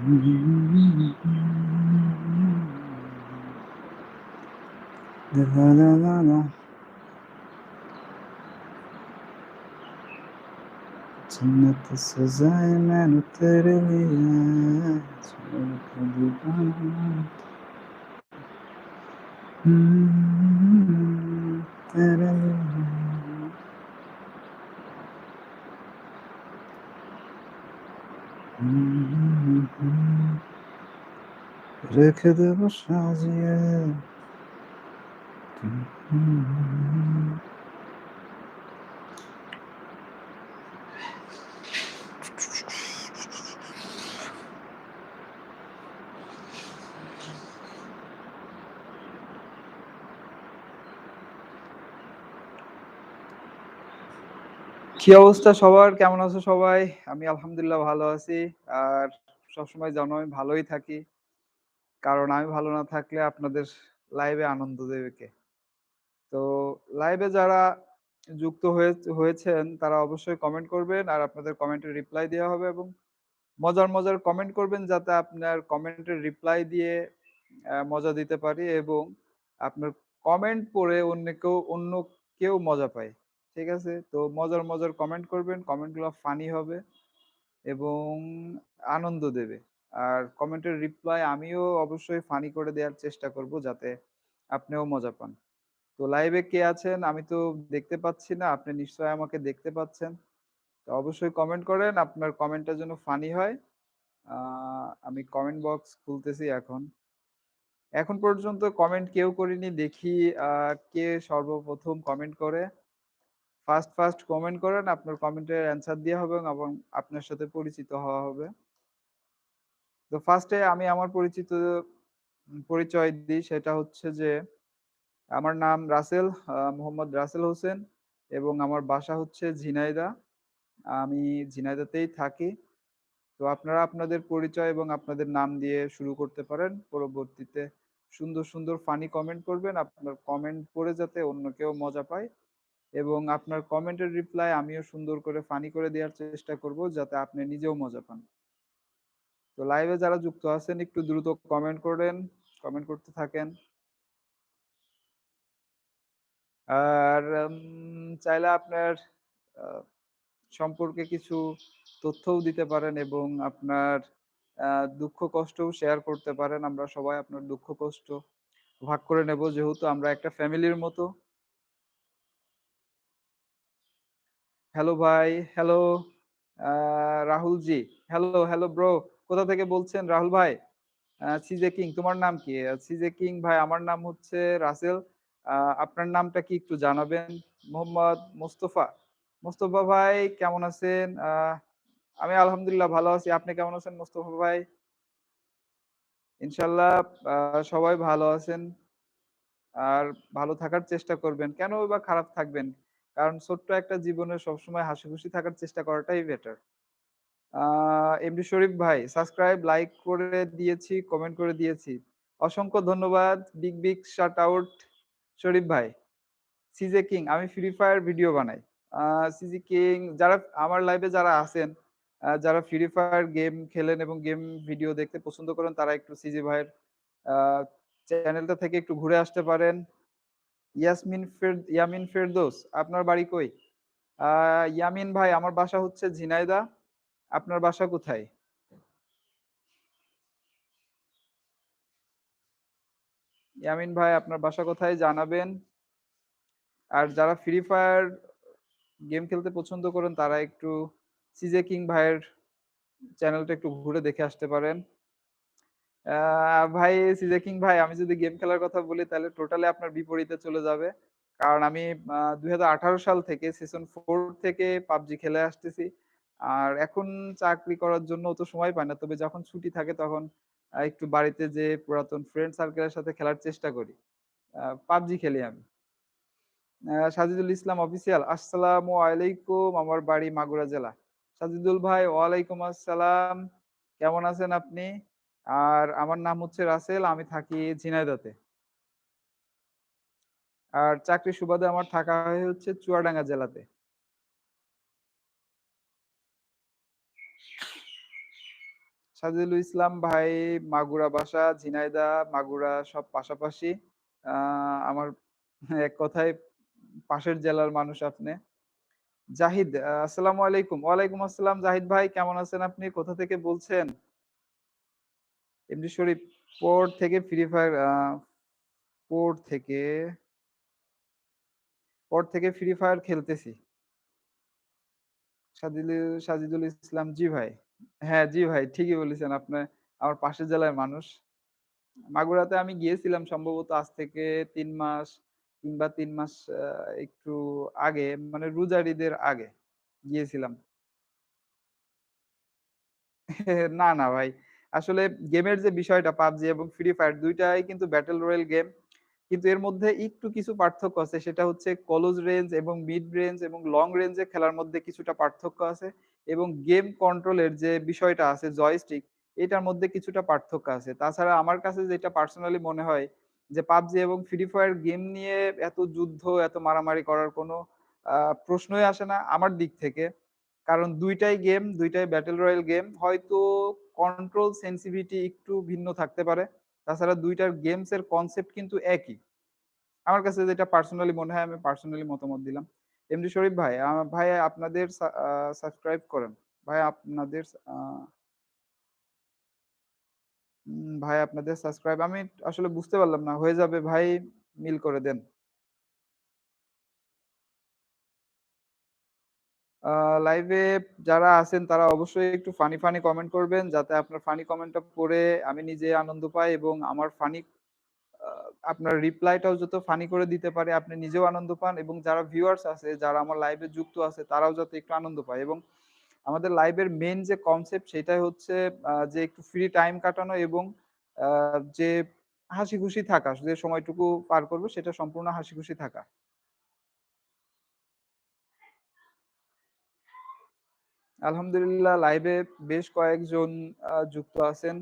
La la la la. Cennette sözey men utereliye Hmm, tereliye রেখে দেব সাজিয়ে। কি অবস্থা সবার? কেমন আছো সবাই? আমি আলহামদুলিল্লাহ ভালো আছি। আর সবসময় জানোই ভালোই থাকি। কারণ আমি ভালো না থাকলে আপনাদের লাইভে আনন্দ দেবে কে? তো লাইভে যারা যুক্ত হয়ে হয়েছেন তারা অবশ্যই কমেন্ট করবেন। আর আপনাদের কমেন্টের রিপ্লাই দেওয়া হবে এবং মজার, মজার কমেন্ট করবেন যাতে আপনার কমেন্টের রিপ্লাই দিয়ে মজা দিতে পারি এবং আপনার কমেন্ট পড়ে অন্য কেউ অন্য কেউ মজা পায়। ঠিক আছে? তো মজার, মজার কমেন্ট করবেন। কমেন্টগুলো ফানি হবে এবং আনন্দ দেবে। আর কমেন্টের রিপ্লাই আমিও অবশ্যই ফানি করে দেওয়ার চেষ্টা করব যাতে আপনিও মজা পান। তো লাইভে কে আছেন? আমি তো দেখতে পাচ্ছি না। আপনি নিশ্চয়ই আমাকে দেখতে পাচ্ছেন। তো অবশ্যই কমেন্ট করেন। আপনার কমেন্টটা যেন ফানি হয়। আমি কমেন্ট বক্স খুলতেছি এখন। এখন পর্যন্ত কমেন্ট কেউ করিনি। দেখি কে সর্বপ্রথম কমেন্ট করে। ফার্স্ট, ফার্স্ট কমেন্ট করেন। আপনার কমেন্টের অ্যান্সার দেওয়া হবে এবং আপনার সাথে পরিচিত হওয়া হবে। তো ফার্স্টে আমি আমার পরিচিত পরিচয় দিই সেটা হচ্ছে যে, আমার নাম রাসেল, মোহাম্মদ রাসেল হোসেন এবং আমার বাসা হচ্ছে ঝিনাইদহ। আমি ঝিনাইদহতেই থাকি। তো আপনারা আপনাদের পরিচয় এবং আপনাদের নাম দিয়ে শুরু করতে পারেন। পরবর্তীতে সুন্দর, সুন্দর ফানি কমেন্ট করবেন। আপনার কমেন্ট পড়ে যাতে অন্য কেউ মজা পায় এবং আপনার কমেন্টের রিপ্লাই আমিও সুন্দর করে ফানি করে দেওয়ার চেষ্টা করব যাতে আপনি নিজেও মজা পান। তো লাইভে যারা যুক্ত আছেন একটু দ্রুত কমেন্ট করেন, কমেন্ট করতে থাকেন। আর চাইলে আপনার সম্পর্কে কিছু তথ্যও দিতে পারেন এবং আপনার দুঃখ কষ্টও শেয়ার করতে পারেন। আমরা সবাই আপনার দুঃখ কষ্ট ভাগ করে নেব যেহেতু আমরা একটা ফ্যামিলির মতো। হ্যালো ভাই, hello Rahul ji. Hello, hello bro. কোথা থেকে বলছেন রাহুল ভাই? সিজে কিং তোমার নাম কি? সিজে কিং ভাই, আমার নাম হচ্ছে রাসেল। আপনার নামটা কি একটু জানাবেন? মোহাম্মদ মোস্তফা। মোস্তফা ভাই, কেমন আছেন? আমি আলহামদুলিল্লাহ ভালো আছি। আপনি কেমন আছেন মোস্তফা ভাই? ইনশাআল্লাহ আ সবাই ভালো আছেন। আর ভালো থাকার চেষ্টা করবেন। কেন বা খারাপ থাকবেন? কারণ ছোট্ট একটা জীবনে সবসময় হাসিখুশি থাকার চেষ্টা করাটাই বেটার। এমডি শরীফ ভাই সাবস্ক্রাইব, লাইক করে দিয়েছি, কমেন্ট করে দিয়েছি। অসংখ্য ধন্যবাদ। Big, big shout out Sharif ভাই। সিজে কিং আমি ফ্রি ফায়ার ভিডিও বানাই। সিজি কিং যারা আমার লাইভে যারা আছেন, যারা ফ্রি ফায়ার গেম খেলেন এবং গেম ভিডিও দেখতে পছন্দ করেন তারা একটু সিজি ভাইয়ের চ্যানেলটা থেকে একটু ঘুরে আসতে পারেন। ইয়াসমিন ফের ইয়ামিন ফেরদৌস আপনার বাড়ি কই? ইয়ামিন ভাই আমার বাসা হচ্ছে ঝিনাইদহ। আপনার বাসা কোথায়? ইয়ামিন ভাই, আপনার বাসা কোথায় জানাবেন? আর যারা ফ্রি ফায়ার গেম খেলতে পছন্দ করেন, তারা একটু সিজে কিং ভাইয়ের চ্যানেলটা একটু ঘুরে দেখে আসতে পারেন। ভাই সিজে কিং ভাই, আমি যদি গেম খেলার কথা বলি, তাহলে টোটালি আপনার বিপরীতে চলে যাবে। কারণ আমি ২০১৮ সাল থেকে সেশন ফোর থেকে পাবজি খেলে আসতেছি। আর এখন চাকরি করার জন্য অত সময় পাই না। তবে যখন ছুটি থাকে তখন একটু বাড়িতে যেয়ে পুরাতন ফ্রেন্ড সার্কেলের সাথে খেলার চেষ্টা করি। PUBG খেলি আমি। সাজিদুল ইসলাম অফিসিয়াল আসসালামু আলাইকুম। আমার বাড়ি মাগুরা জেলা। সাজিদুল ভাই, ওয়ালাইকুম আসসালাম। কেমন আছেন আপনি? আর আমার নাম হচ্ছে রাসেল। আমি থাকি ঝিনাইদহতে। আর চাকরির সুবাদে আমার থাকা হচ্ছে চুয়াডাঙ্গা জেলাতে। সাজিদুল ইসলাম ভাই মাগুরা বাসা, ঝিনাইদহ, মাগুরা সব পাশাপাশি। আমার এক কথায় পাশের জেলার মানুষ আপনি। জাহিদ আসসালামু আলাইকুম। ওয়ালাইকুম আসসালাম জাহিদ ভাই কেমন আছেন আপনি? কোথা থেকে বলছেন? এমডি শরীফ পোর্ট থেকে ফ্রি ফায়ার পোর্ট থেকে পোর্ট থেকে ফ্রি ফায়ার খেলতেছি। সাজিদুল সাজিদুল ইসলাম জি ভাই। হ্যাঁ, জি ভাই ঠিকই বলেছেন। আপনি আমার পাশের জেলার মানুষ। মাগুরাতে আমি গিয়েছিলাম সম্ভবত আজ থেকে ৩ মাস কিংবা ৩ মাস আ একটু আগে মানে রোজার ঈদের আগে গিয়েছিলাম। না, না ভাই। আসলে গেমের যে বিষয়টা পাবজি এবং ফ্রি ফায়ার দুইটাই কিন্তু ব্যাটল রয়াল গেম। কিন্তু এর মধ্যে একটু কিছু পার্থক্য আছে। সেটা হচ্ছে ক্লোজ রেঞ্জ এবং মিড রেঞ্জ এবং লং রেঞ্জ খেলার মধ্যে কিছুটা পার্থক্য আছে। এবং গেম কন্ট্রোলের যে বিষয়টা আছে জয়স্টিক এটার মধ্যে কিছুটা পার্থক্য আছে। তাছাড়া আমার কাছে যেটা পার্সোনালি মনে হয় যে পাবজি এবং ফ্রি ফায়ার গেম নিয়ে এত যুদ্ধ, এত মারামারি করার কোনো প্রশ্নই আসে না আমার দিক থেকে। কারণ দুইটাই গেম, দুইটাই ব্যাটেল রয়্যাল গেম। হয়তো কন্ট্রোল সেনসিভিটি একটু ভিন্ন থাকতে পারে। তাছাড়া ২ টার গেমস এর কনসেপ্ট কিন্তু একই। আমার কাছে যেটা পার্সোনালি মনে হয় আমি পার্সোনালি মতামত দিলাম। এমডি শরীফ ভাই, ভাই আপনাদের সাবস্ক্রাইব করেন। ভাই আপনাদের ভাই আপনাদের সাবস্ক্রাইব আমি আসলে বুঝতে পারলাম না। হয়ে যাবে ভাই মিল করে দেন। লাইভে যারা আছেন তারা অবশ্যই একটু ফানি, ফানি কমেন্ট করবেন। যাতে আপনার ফানি কমেন্টটা পড়ে আমি নিজে আনন্দ পাই এবং আমার ফানি আপনার রিপ্লাইটাও যত ফানি করে দিতে পারে আপনি নিজেও আনন্দ পান এবং যারা ভিউয়ার্স আছে, যারা আমার লাইভে যুক্ত আছে তারাও যাতে একটু আনন্দ পায় এবং আমাদের লাইভের মেইন যে কনসেপ্ট সেটাই হচ্ছে যে একটু ফ্রি টাইম কাটানো এবং যে হাসিখুশি থাকা। যে সময়টুকু পার করব সেটা সম্পূর্ণ হাসিখুশি থাকা। আলহামদুলিল্লাহ লাইভে বেশ কয়েকজন যুক্ত আছেন।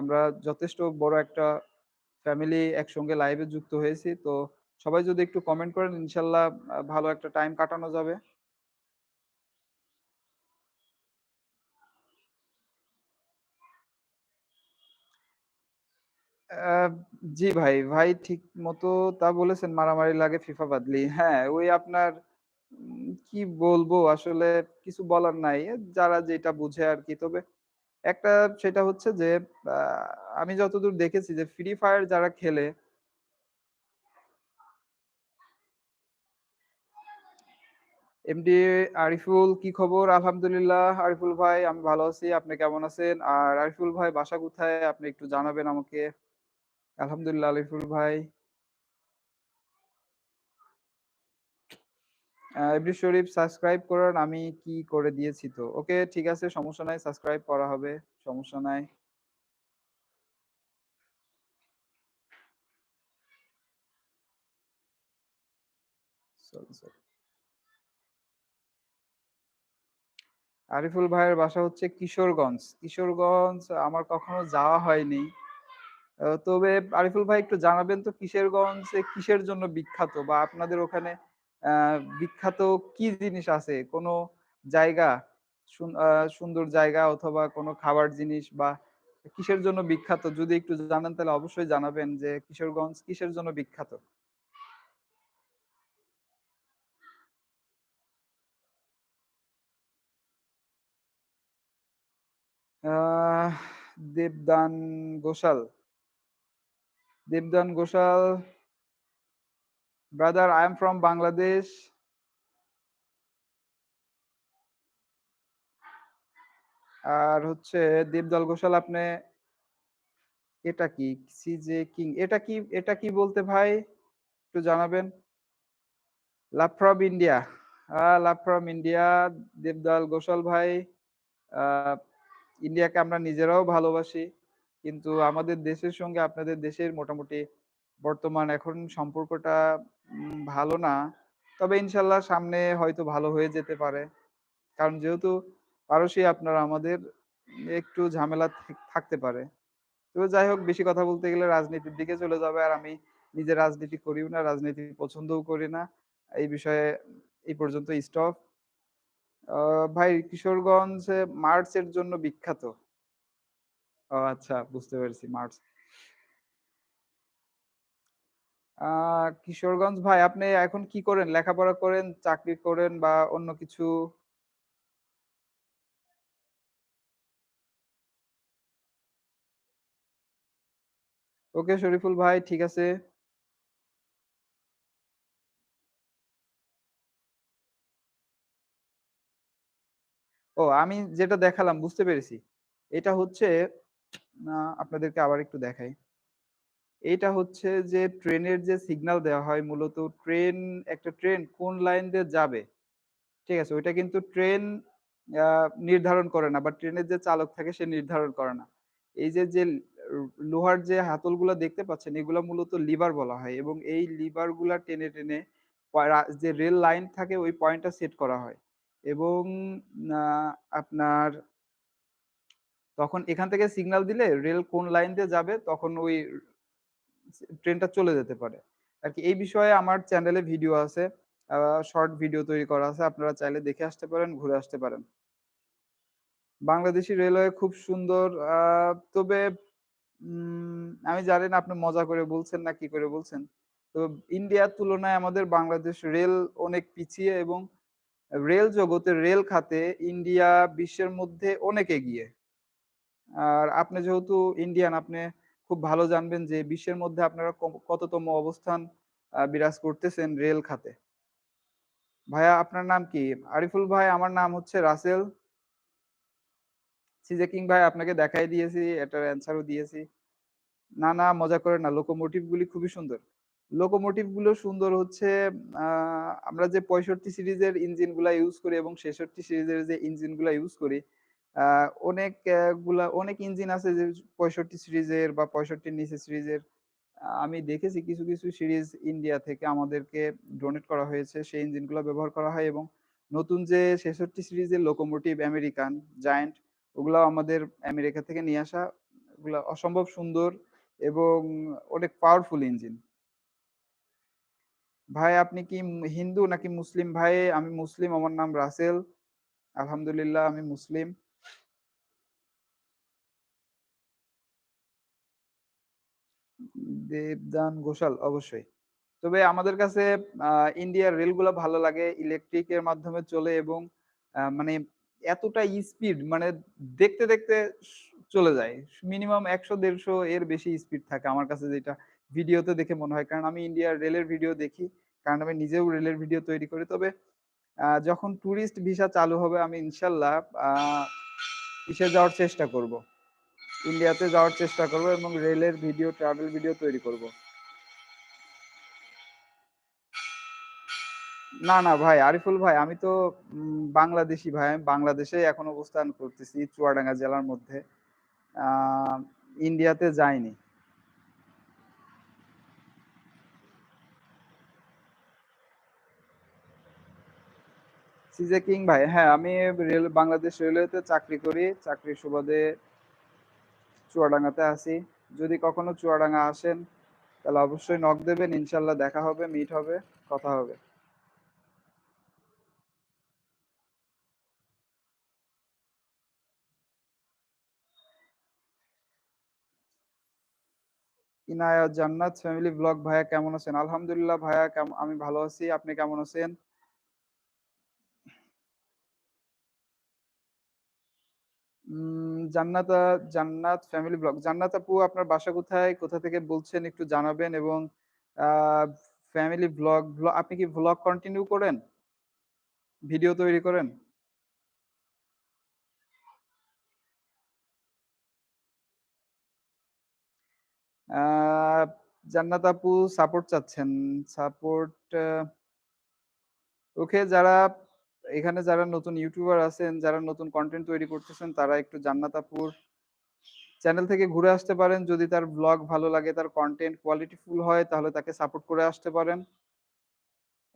আমরা যথেষ্ট বড় একটা ফ্যামিলি একসঙ্গে লাইভে যুক্ত হয়েছি। তো সবাই যদি একটু কমেন্ট করেন ইনশাল্লাহ ভালো একটা টাইম কাটানো যাবে। জি ভাই, ভাই ঠিক মতো তা বলেছেন মারামারি লাগে ফিফা বাদলি। হ্যাঁ, ওই আপনার কি বলব আসলে কিছু বলার নাই। যারা যেটা বুঝে আরকি। তবে একটা সেটা হচ্ছে যে আমি যতদূর দেখেছি যে ফ্রি ফায়ার যারা খেলে এমডি আরিফুল, কি খবর? আলহামদুলিল্লাহ আরিফুল ভাই, আমি ভালো আছি। আপনি কেমন আছেন? আর আরিফুল ভাই, বাসা কোথায়? আপনি একটু জানাবেন আমাকে। আলহামদুলিল্লাহ, আরিফুল ভাই। এমডি শরীফ সাবস্ক্রাইব করান, আমি কি করে দিয়েছি তো। ওকে, ঠিক আছে, সমস্যা নাই সাবস্ক্রাইব করা হবে। সমস্যা নাই। আরিফুল ভাইয়ের বাসা হচ্ছে কিশোরগঞ্জ। কিশোরগঞ্জ আমার কখনো যাওয়া হয়নি। তবে আরিফুল ভাই একটু জানাবেন তো, কিশোরগঞ্জে কিসের জন্য বিখ্যাত? বা আপনাদের ওখানে বিখ্যাত কি জিনিস আছে? কোনো জায়গা? সুন্দর জায়গা অথবা কোনো খাবার জিনিস বা কিসের জন্য বিখ্যাত? যদি একটু জানান তাহলে অবশ্যই জানাবেন যে কিশোরগঞ্জ কিসের জন্য বিখ্যাত? Debdan Goshal. Debdan Goshal brother I am from Bangladesh. আর হচ্ছে দেবদল গোসাল আপনে এটা কি? সিজে কিং এটা কি এটা কি বলতে ভাই? একটু জানাবেন? Love from India. Love from India Debdayal Goshal ভাই। ইন্ডিয়াকে আমরা নিজেরাও ভালোবাসি। কিন্তু আমাদের দেশের সঙ্গে আপনাদের দেশের মোটামুটি বর্তমান এখন সম্পর্কটা ভালো না। তবে ইনশাআল্লাহ সামনে হয়তো ভালো হয়ে যেতে পারে। কারণ যেহেতু পাড়োশী আপনারা আমাদের একটু ঝামেলা থাকতে পারে। তো যাই হোক বেশি কথা বলতে গেলে রাজনীতির দিকে চলে যাবে। আর আমি নিজে রাজনীতি করিও না, রাজনীতি পছন্দও করি না। এই বিষয়ে এই পর্যন্ত স্টপ। ভাই কিশোরগঞ্জ মার্চ এর জন্য বিখ্যাত। আচ্ছা বুঝতে পেরেছি মার্চ। কিশোরগঞ্জ ভাই আপনি এখন কি করেন? লেখাপড়া করেন, চাকরি করেন বা অন্য কিছু? ওকে শরীফুল ভাই ঠিক আছে। ও আমি যেটা দেখালাম বুঝতে পেরেছি। এটা হচ্ছে আপনাদেরকে আবার একটু দেখাই। এইটা হচ্ছে যে ট্রেনের যে সিগনাল দেওয়া হয় মূলত ট্রেন একটা ট্রেন কোন লাইন দিয়ে যাবে, ঠিক আছে? ওইটা কিন্তু ট্রেন নির্ধারণ করে না বা ট্রেনের যে চালক থাকে সে নির্ধারণ করে না। এই যে, যে লোহার যে হাতলগুলো দেখতে পাচ্ছেন এগুলো মূলত লিভার বলা হয় এবং এই লিভারগুলা টেনে, টেনে যে রেল লাইন থাকে ওই পয়েন্টটা সেট করা হয় এবং আপনার তখন এখান থেকে সিগনাল দিলে রেল কোন লাইন দিয়ে যাবে তখন ওই ট্রেনটা চলে যেতে পারে। আর কি এই বিষয়ে আমার চ্যানেলে ভিডিও আছে। শর্ট ভিডিও তৈরি করা আছে। আপনারা চাইলে দেখে আসতে পারেন, ঘুরে আসতে পারেন। বাংলাদেশী রেলওয়ে খুব সুন্দর। তবে আমি জানি না আপনি মজা করে বলছেন না কি করে বলছেন। তো ইন্ডিয়ার তুলনায় আমাদের বাংলাদেশ রেল অনেক পিছিয়ে এবং রেল জগতে রেল খাতে ইন্ডিয়া বিশ্বের মধ্যে অনেক এগিয়ে। আর আপনি যেহেতু ইন্ডিয়ান আপনি খুব ভালো জানবেন যে বিশ্বের মধ্যে আপনারা কততম অবস্থান বিরাজ করতেছেন রেল খাতে। ভাইয়া আপনার নাম কি? আরিফুল ভাই আমার নাম হচ্ছে রাসেল। সিজে কিং ভাই আপনাকে দেখাই দিয়েছি, এটার অ্যান্সারও দিয়েছি। না, না মজা করেন না। লোকোমোটিভ গুলি খুবই সুন্দর। লোকোমোটিভগুলো সুন্দর হচ্ছে আমরা যে ৬৫ সিরিজের ইঞ্জিনগুলা ইউজ করি এবং ৬৬ সিরিজের যে ইঞ্জিনগুলা ইউজ করি, অনেকগুলা অনেক ইঞ্জিন আছে যে ৬৫ সিরিজের বা পঁয়ষট্টির নিচে সিরিজের। আমি দেখেছি কিছু, কিছু সিরিজ ইন্ডিয়া থেকে আমাদেরকে ডোনেট করা হয়েছে। সেই ইঞ্জিনগুলা ব্যবহার করা হয় এবং নতুন যে ৬৬ সিরিজের লোকোমোটিভ আমেরিকান, জায়ান্ট ওগুলাও আমাদের আমেরিকা থেকে নিয়ে আসা। ওগুলা অসম্ভব সুন্দর এবং অনেক পাওয়ারফুল ইঞ্জিন। ভাই আপনি কি হিন্দু নাকি মুসলিম? ভাই আমি মুসলিম, আমার নাম রাসেল। আলহামদুলিল্লাহ আমি মুসলিম। দেবদান ঘোষাল অবশ্যই। তবে আমাদের কাছে ইন্ডিয়ার রেলগুলা ভালো লাগে। ইলেকট্রিকের মাধ্যমে চলে এবং মানে এতটা স্পিড মানে দেখতে, দেখতে চলে যায়। মিনিমাম একশো দেড়শো এর বেশি স্পিড থাকে আমার কাছে যেটা ভিডিওতে দেখে মনে হয়। কারণ আমি ইন্ডিয়ার রেলের ভিডিও দেখি। কারণ আমি নিজেও রেলের ভিডিও তৈরি করি। তবে যখন টুরিস্ট ভিসা চালু হবে আমি ইনশাল্লাহ ইসে যাওয়ার চেষ্টা করব। ইন্ডিয়াতে যাওয়ার চেষ্টা করব এবং রেলের ভিডিও, ট্রাভেল ভিডিও তৈরি করব। না, না ভাই আরিফুল ভাই আমি তো বাংলাদেশী ভাই। আমি বাংলাদেশেই এখন অবস্থান করতেছি চুয়াডাঙ্গা জেলার মধ্যে। ইন্ডিয়াতে যাইনি। সিজে কিং ভাই হ্যাঁ, আমি রেল বাংলাদেশ রেলওয়েতে চাকরি করি। চাকরির সুবাদে চুয়াডাঙ্গাতে আছি। যদি কখনো চুয়াডাঙ্গা আসেন, তাহলে অবশ্যই নক দেবেন। ইনশাল্লাহ দেখা হবে, মিট হবে, কথা হবে। ইনায়া জান্নাত ফ্যামিলি ব্লগ ভাইয়া কেমন আছেন? আলহামদুলিল্লাহ ভাইয়া আমি ভালো আছি। আপনি কেমন আছেন? উম জান্নাতা জান্নাত ফ্যামিলি ব্লগ। জান্নাত আপু আপনার বাসা কোথায়? কোথা থেকে বলছেন একটু জানাবেন এবং ফ্যামিলি ব্লগ, আপনি কি ভ্লগ কন্টিনিউ করেন? ভিডিও তৈরি করেন? জান্নাত আপু সাপোর্ট চাচ্ছেন। সাপোর্ট ওকে যারা এখানে যারা নতুন ইউটিউবার আছেন, যারা নতুন কনটেন্ট তৈরি করতেছেন তারা একটু জান্নাত আপুর চ্যানেল থেকে ঘুরে আসতে পারেন। যদি তার ভ্লগ ভালো লাগে, তার কনটেন্ট কোয়ালিটি ফুল হয় তাহলে তাকে সাপোর্ট করে আসতে পারেন।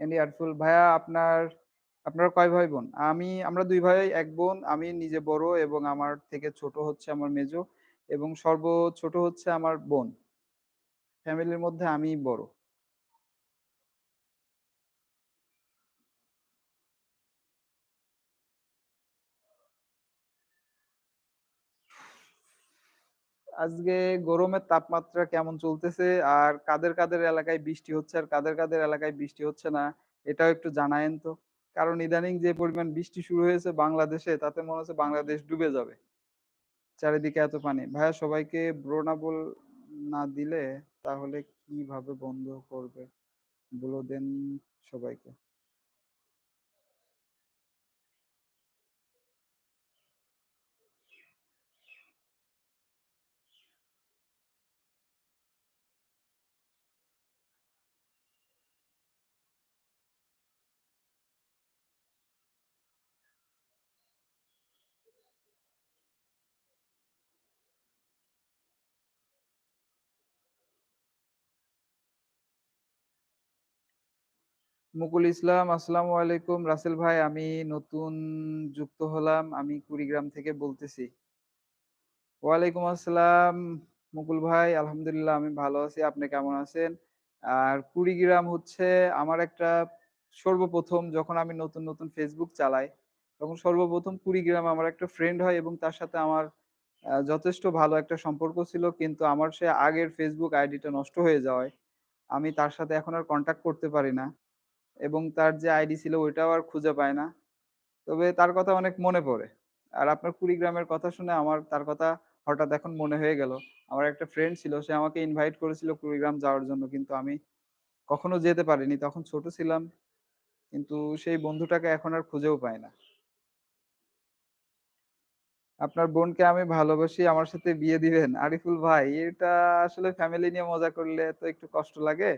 এন্ডি আরফুল ভাইয়া আপনার আপনারা কয় ভাই বোন? আমি আমরা দুই ভাই এক বোন। আমি নিজে বড় এবং আমার থেকে ছোট হচ্ছে আমার মেজো এবং সর্ব ছোট হচ্ছে আমার বোন। ফ্যামিলির মধ্যে আমিই বড়। আজকে গরমের তাপমাত্রা কেমন চলতেছে? আর কাদের, কাদের এলাকায় বৃষ্টি হচ্ছে আর কাদের, কাদের এলাকায় বৃষ্টি হচ্ছে না? এটাও একটু জানায়েন তো। কারণ ইদানিং যে পরিমাণ বৃষ্টি শুরু হয়েছে বাংলাদেশে তাতে মনে হচ্ছে বাংলাদেশ ডুবে যাবে। চারিদিকে এত পানি। ভাইয়া সবাইকে ব্রো না বল না দিলে তাহলে কীভাবে বন্ধ করবে? বলে দেন সবাইকে। মুকুল ইসলাম, আসসালামু আলাইকুম। রাসেল ভাই আমি নতুন যুক্ত হলাম। আমি কুড়িগ্রাম থেকে বলতেছি। ওয়ালাইকুম আসসালাম মুকুল ভাই। আলহামদুলিল্লাহ আমি ভালো আছি। আপনি কেমন আছেন? আর কুড়িগ্রাম হচ্ছে আমার একটা সর্বপ্রথম যখন আমি নতুন, নতুন ফেসবুক চালাই, তখন সর্বপ্রথম কুড়িগ্রামে আমার একটা ফ্রেন্ড হয় এবং তার সাথে আমার যথেষ্ট ভালো একটা সম্পর্ক ছিল। কিন্তু আমার সে আগের Facebook আইডিটা নষ্ট হয়ে যাওয়ায় আমি তার সাথে এখন আর কনট্যাক্ট করতে পারি না। এবং তার যে আইডি ছিল ওইটাও আর খুঁজে পায় না। তবে তার কথা অনেক মনে পড়ে। আর আপনার কুড়িগ্রামের কথা শুনে আমার তার কথা হঠাৎ এখন মনে হয়ে গেল। আমার একটা ফ্রেন্ড ছিল সে আমাকে ইনভাইট করেছিল কুড়িগ্রাম যাওয়ার জন্য। কিন্তু আমি কখনো যেতে পারিনি। তখন ছোট ছিলাম। কিন্তু সেই বন্ধুটাকে এখন আর খুঁজেও পাই না। আপনার বোনকে আমি ভালোবাসি, আমার সাথে বিয়ে দিবেন? আরিফুল ভাই এটা আসলে ফ্যামিলি নিয়ে মজা করলে তো একটু কষ্ট লাগে।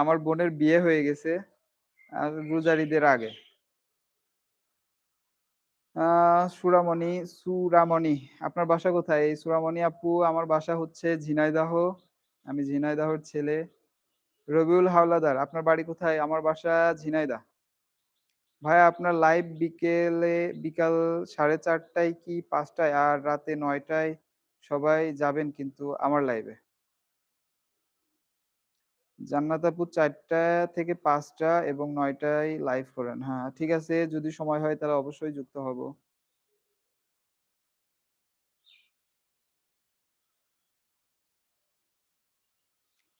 আমার বোনের বিয়ে হয়ে গেছে। রোজার ঈদের আগে। সুরামণি, সুরামণি। আপনার বাসা কোথায়? এই সুরামণি আপু আমার বাসা হচ্ছে ঝিনাইদহ। আমি ঝিনাইদহর ছেলে। রবিউল হাওলাদার, আপনার বাড়ি কোথায়? আমার বাসা ঝিনাইদা ভাইয়া আপনার লাইভ বিকেলে বিকাল সাড়ে চারটায় কি পাঁচটায় আর রাতে নয়টায় সবাই যাবেন কিন্তু আমার লাইভে। জান্নাত আপু ৪টা থেকে পাঁচটা এবং ৯ টায় লাইভ করেন। হ্যাঁ, ঠিক আছে যদি সময় হয় তাহলে অবশ্যই যুক্ত হব।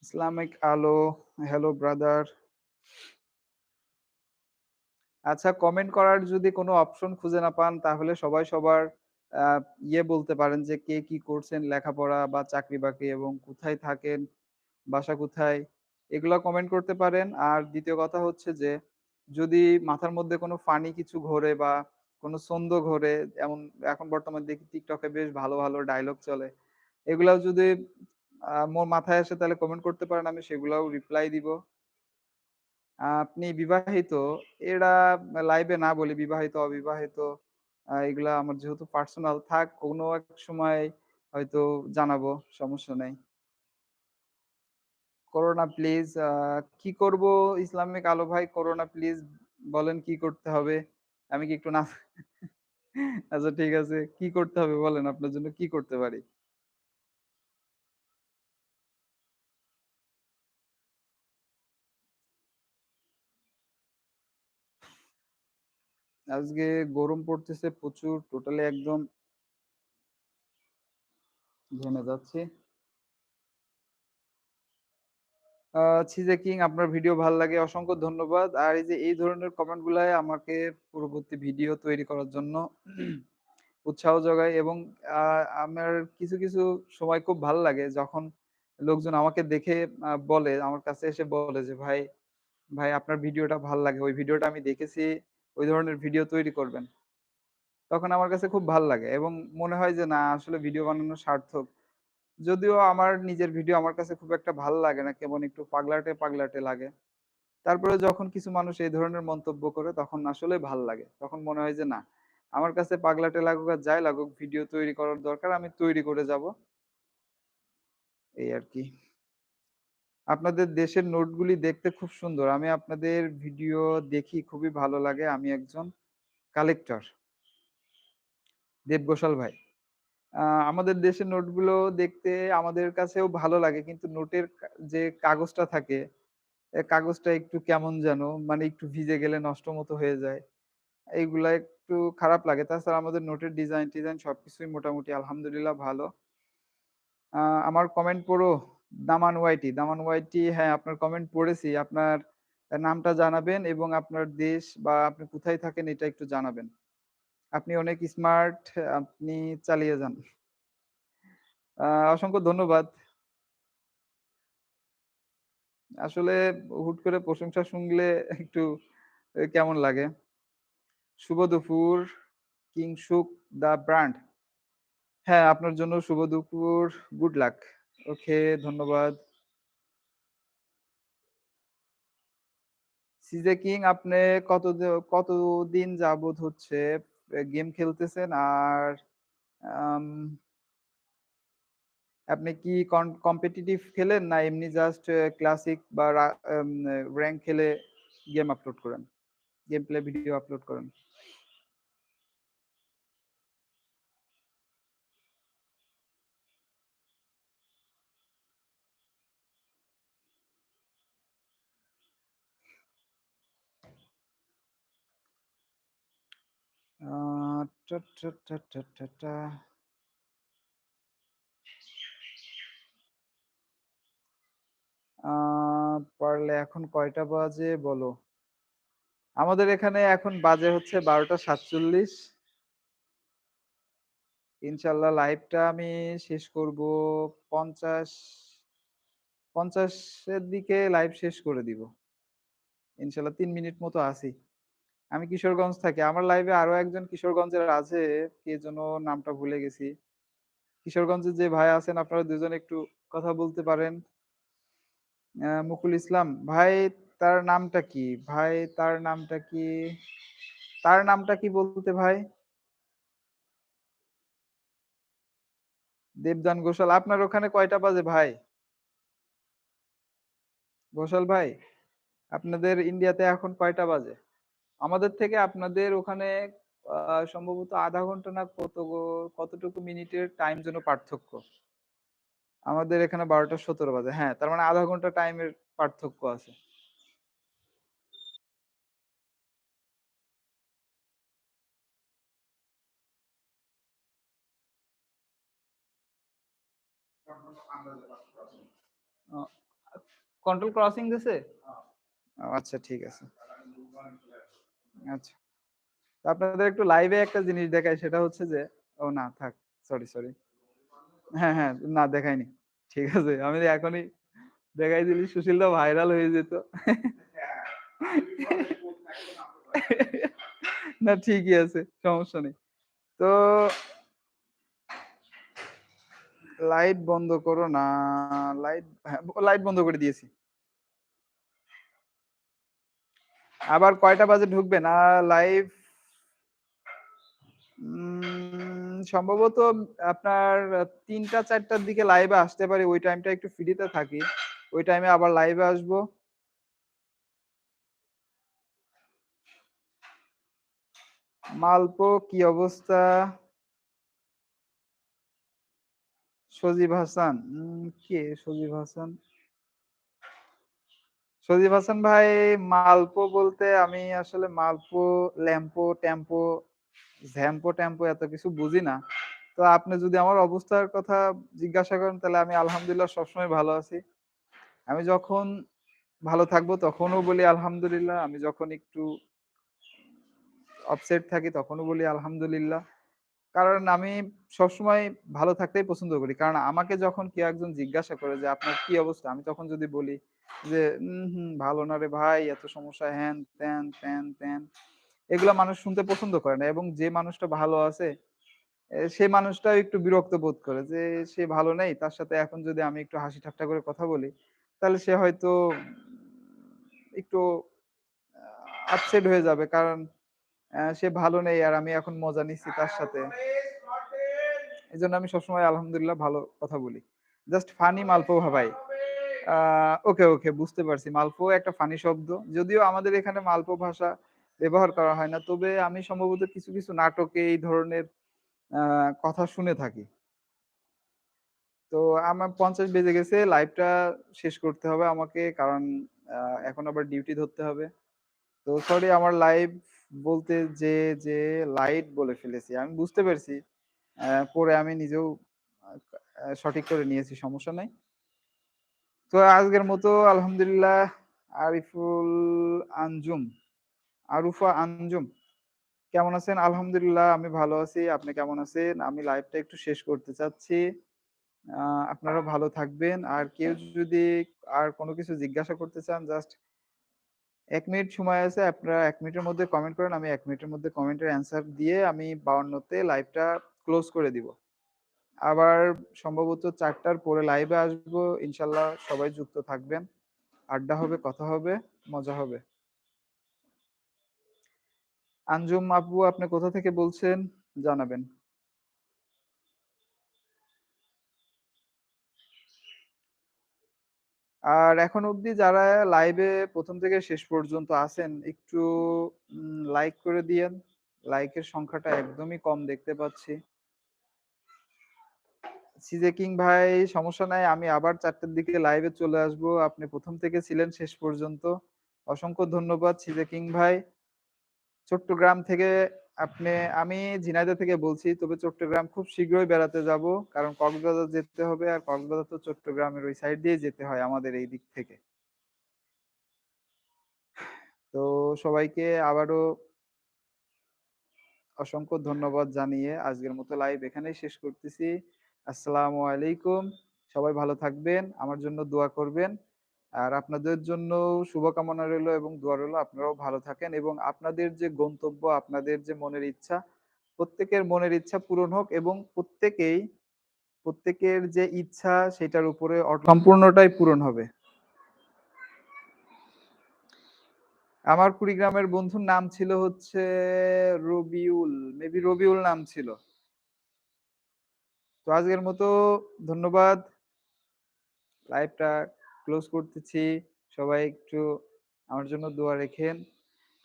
ইসলামিক আলো, হ্যালো ব্রাদার। আচ্ছা কমেন্ট করার যদি কোনো অপশন খুঁজে না পান তাহলে সবাই সবার ইয়ে বলতে পারেন যে কে কি করছেন লেখাপড়া বা চাকরি-বাকরি এবং কোথায় থাকেন, বাসা কোথায়? এগুলা কমেন্ট করতে পারেন। আর দ্বিতীয় কথা হচ্ছে যে যদি মাথার মধ্যে কোনো ফানি কিছু ঘোরে বা কোনো ছন্দ ঘোরে এমন এখন বর্তমানে দেখি এ বেশ ভালো, ভালো ডায়ালগ চলে। এগুলাও যদি মোর মাথায় আসে তাহলে কমেন্ট করতে পারেন আমি সেগুলাও রিপ্লাই দিব। আপনি বিবাহিত? এরা লাইভে না বলি বিবাহিত, অবিবাহিত এগুলা আমার যেহেতু পার্সোনাল থাক কোনো এক সময় হয়তো জানাব, সমস্যা নাই। করোনা প্লিজ কি করব ইসলামিক আলো ভাই করোনা প্লিজ বলেন কি করতে হবে? আমি কি একটু না আচ্ছা ঠিক আছে। কি করতে হবে বলেন আপনার জন্য কি করতে পারি? আজকে গরম পড়তেছে প্রচুর টোটালি একদম ঘেমে যাচ্ছি। ছিজে কিং আপনার ভিডিও ভালো লাগে। অসংখ্য ধন্যবাদ। আর এই যে এই ধরনের কমেন্ট গুলাই আমাকে পরবর্তী ভিডিও তৈরি করার জন্য উৎসাহ যোগায় এবং আমার কিছু, কিছু সময় খুব ভালো লাগে যখন লোকজন আমাকে দেখে বলে আমার কাছে এসে বলে যে, "ভাই, ভাই আপনার ভিডিওটা ভালো লাগে। ওই ভিডিওটা আমি দেখেছি। ওই ধরনের ভিডিও তৈরি করবেন।" তখন আমার কাছে খুব ভালো লাগে এবং মনে হয় যে না আসলে ভিডিও বানানো সার্থক। যদিও আমার নিজের ভিডিও আমার কাছে খুব একটা ভালো লাগে না। কেমন একটু পাগলাটে, পাগলাটে লাগে। তারপরে যখন কিছু মানুষ এই ধরনের মন্তব্য করে তখন আসলে ভালো লাগে। তখন মনে হয় যে না, আমার কাছে পাগলাটে লাগুক আর যাই লাগুক ভিডিও তৈরি করার দরকার আমি তৈরি করে যাব এই আর কি আপনাদের দেশের নোটগুলি দেখতে খুব সুন্দর। আমি আপনাদের ভিডিও দেখি খুবই ভালো লাগে। আমি একজন কালেক্টর। দেব গোপাল ভাই। আমাদের দেশের নোটগুলো দেখতে আমাদের কাছেও ভালো লাগে। কিন্তু নোটের যে কাগজটা থাকে, কাগজটা একটু কেমন যেন মানে একটু ভিজে গেলে নষ্ট মতো হয়ে যায়। এইগুলা একটু খারাপ লাগে। তাছাড়া আমাদের নোটের ডিজাইন-টিজাইন সবকিছুই মোটামুটি আলহামদুলিল্লাহ ভালো। আমার কমেন্ট পড়ো? দামান ওয়াইটি, দামান ওয়াইটি হ্যাঁ, আপনার কমেন্ট পড়েছি। আপনার নামটা জানাবেন এবং আপনার দেশ বা আপনি কোথায় থাকেন এটা একটু জানাবেন। আপনি অনেক স্মার্ট, আপনি চালিয়ে যান। অসংখ্য ধন্যবাদ। আসলে হুট করে প্রশংসা শুনলে একটু কেমন লাগে। শুভ দুপুর, কিংশুক দ্য ব্র্যান্ড। হ্যাঁ, আপনার জন্য শুভ দুপুর। Good luck. ওকে, ধন্যবাদ। সিজে কিং আপনি কত দ কতদিন যাবৎ হচ্ছে গেম খেলতেছেন? আর আপনি কি কম্পিটিটিভ খেলেন? না এমনি জাস্ট ক্লাসিক বা র্যাঙ্ক খেলে গেম আপলোড করেন? গেম প্লে ভিডিও আপলোড করেন? পারলে এখন কয়টা বাজে বলো? আমাদের এখানে এখন বাজে হচ্ছে ১২টা ৪৭। ইনশাআল্লাহ লাইভটা আমি শেষ করব ৫০ ৫০ এর দিকে লাইভ শেষ করে দিব। ইনশাআল্লাহ ৩ মিনিট মতো আছি। আমি কিশোরগঞ্জ থাকি। আমার লাইভে আরও একজন কিশোরগঞ্জের আছে। কে যেন নামটা ভুলে গেছি। কিশোরগঞ্জের যে ভাই আছেন আপনারা ২ জন একটু কথা বলতে পারেন। মুকুল ইসলাম। ভাই তার নামটা কি? ভাই তার নামটা কি? তার নামটা কি বলতে ভাই? দেবদান ঘোষাল। আপনার ওখানে কয়টা বাজে ভাই? ঘোষাল ভাই, আপনাদের ইন্ডিয়াতে এখন কয়টা বাজে? আমাদের থেকে আপনাদের ওখানে সম্ভবত আধা ঘণ্টা না কত কতটুকু মিনিটের টাইম যেন পার্থক্য। আমাদের এখানে ১২টা ১৭ বাজে। হ্যাঁ, তার মানে আধা ঘণ্টা টাইমের পার্থক্য আছে। কন্ট্রোল ক্রসিং দিছে? আচ্ছা ঠিক আছে। আচ্ছা। আপনাদের একটু লাইভে একটা জিনিস দেখাই সেটা হচ্ছে যে ও না থাক। Sorry, sorry. হ্যাঁ, হ্যাঁ। না দেখাইনি। ঠিক আছে। আমি এখনই দেখাই দিলে সুশীল দা ভাইরাল হয়ে যেত। না ঠিকই আছে। সমস্যা নেই। তো লাইট বন্ধ করো না। লাইট হ্যাঁ, লাইট বন্ধ করে দিয়েছি। আবার কয়টা বাজে ঢুকবেন? আ লাইভ সম্ভবত আপনার ৩টা ৪টার দিকে লাইভে আসতে পারি। ওই টাইমটা একটু ফ্রিতে থাকি। ওই টাইমে আবার লাইভে আসব। মালপো, কি অবস্থা? সজীব হাসান। কে সজীব হাসান? সজীব হাসান ভাই মালপো বলতে আমি আসলে মালপো, ল্যাম্পো, ট্যাম্পো, ঝ্যাম্পো-ট্যাম্পো এত কিছু বুঝি না। তো আপনি যদি আমার অবস্থার কথা জিজ্ঞাসা করেন তাহলে আমি আলহামদুলিল্লাহ সবসময় ভালো আছি। আমি যখন ভালো থাকব তখনও বলি আলহামদুলিল্লাহ। আমি যখন একটু আপসেট থাকি তখনও বলি আলহামদুলিল্লাহ। কারণ আমি সবসময় ভালো থাকতেই পছন্দ করি। কারণ আমাকে যখন কেউ একজন জিজ্ঞাসা করে যে, "আপনার কি অবস্থা?" আমি তখন যদি বলি যে, "উম হুম ভালো না রে ভাই, এত সমস্যা হ্যান, ত্যান, ত্যান, ত্যান।" এগুলা মানুষ শুনতে পছন্দ করে না এবং যে মানুষটা ভালো আছে সে মানুষটাও একটু বিরক্ত বোধ করে যে, সে ভালো নেই। তার সাথে এখন যদি আমি একটু হাসি ঠাট্টা করে কথা বলি, তাহলে সে হয়তো একটু আপসেট হয়ে যাবে। কারণ সে ভালো নেই আর আমি এখন মজা নিচ্ছি তার সাথে। এই জন্য আমি সবসময় আলহামদুলিল্লাহ ভালো কথা বলি। জাস্ট ফানি মালপো ভাই। ওকে, ওকে বুঝতে পারছি। মালপো একটা ফানি শব্দ। যদিও আমাদের এখানে মালপো ভাষা ব্যবহার করা হয় না। তবে আমি সম্ভবত কিছু, কিছু নাটকে এই ধরনের কথা শুনে থাকি। তো আমার ৫০ বেজে গেছে। লাইভটা শেষ করতে হবে আমাকে। কারণ এখন আবার ডিউটি ধরতে হবে। তো সরি আমার লাইভ বলতে যে যে লাইট বলে ফেলেছি। আমি বুঝতে পেরেছি। পরে আমি নিজেও সঠিক করে নিয়েছি, সমস্যা নাই। তো আজকের মতো আলহামদুলিল্লাহ আরিফুল আঞ্জুম, আরুফা আঞ্জুম কেমন আছেন? আলহামদুলিল্লাহ আমি ভালো আছি। আপনি কেমন আছেন? আমি লাইভটা একটু শেষ করতে চাচ্ছি। আপনারা ভালো থাকবেন। আর কেউ যদি আর কোনো কিছু জিজ্ঞাসা করতে চান জাস্ট এক মিনিট সময় আছে। আপনারা এক মিনিটের মধ্যে কমেন্ট করেন। আমি এক মিনিটের মধ্যে কমেন্টের অ্যান্সার দিয়ে আমি ৫২ তে লাইভটা ক্লোজ করে দিব। আবার সম্ভবত চারটার পরে লাইভে আসব। ইনশাআল্লাহ সবাই যুক্ত থাকবেন। আড্ডা হবে, কথা হবে, মজা হবে। আঞ্জুম আপু আপনি কোথা থেকে বলছেন? জানাবেন। আর এখন অব্দি যারা লাইভে প্রথম থেকে শেষ পর্যন্ত আছেন একটু লাইক করে দিয়েন। লাইকের সংখ্যাটা একদমই কম দেখতে পাচ্ছি। সিজে কিং ভাই, সমস্যা নাই। আমি আবার ৪ টার দিকে লাইভে চলে আসব। আপনি প্রথম থেকে ছিলেন শেষ পর্যন্ত। অসংখ্য ধন্যবাদ সিজে কিং ভাই। চট্টগ্রাম থেকে আপনি, আমি ঝিনাইদহ থেকে বলছি। তবে চট্টগ্রাম খুব শীঘ্রই বেড়াতে যাব, কারণ কক্সবাজার যেতে হবে। আর কক্সবাজার তো চট্টগ্রামের ওই সাইড দিয়ে যেতে হয় আমাদের এই দিক থেকে। তো সবাইকে আবারও অসংখ্য ধন্যবাদ জানিয়ে আজকের মতো লাইভ এখানেই শেষ করতেছি। আসসালামু আলাইকুম। সবাই ভালো থাকবেন। আমার জন্য দোয়া করবেন। আর আপনাদের জন্য শুভকামনা রইল এবং দোয়া রইল আপনারাও ভালো থাকেন এবং আপনাদের যে গন্তব্য, আপনাদের যে মনের ইচ্ছা, প্রত্যেকের মনের ইচ্ছা পূরণ হোক এবং প্রত্যেকেই প্রত্যেকের যে ইচ্ছা সেটার উপরে সম্পূর্ণটাই পূরণ হবে। আমার কুড়িগ্রামের বন্ধুর নাম ছিল হচ্ছে রবিউল। মেবি রবিউল নাম ছিল। তো আজকের মতো ধন্যবাদ। লাইভটা ক্লোজ করতেছি। সবাই একটু আমার জন্য দোয়া রেখেন।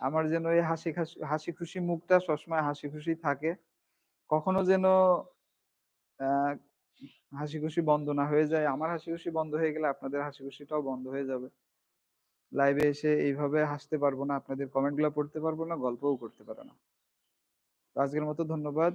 আমার যেন এই হাসি হাসি খুশি মুখটা সবসময় হাসি খুশি থাকে। কখনো যেন হাসি খুশি বন্ধ না হয়ে যায়। আমার হাসি খুশি বন্ধ হয়ে গেলে আপনাদের হাসি খুশিটাও বন্ধ হয়ে যাবে। লাইভে এসে এইভাবে হাসতে পারব না। আপনাদের কমেন্টগুলা পড়তে পারব না, গল্পও করতে পারব না। আজকের মতো ধন্যবাদ।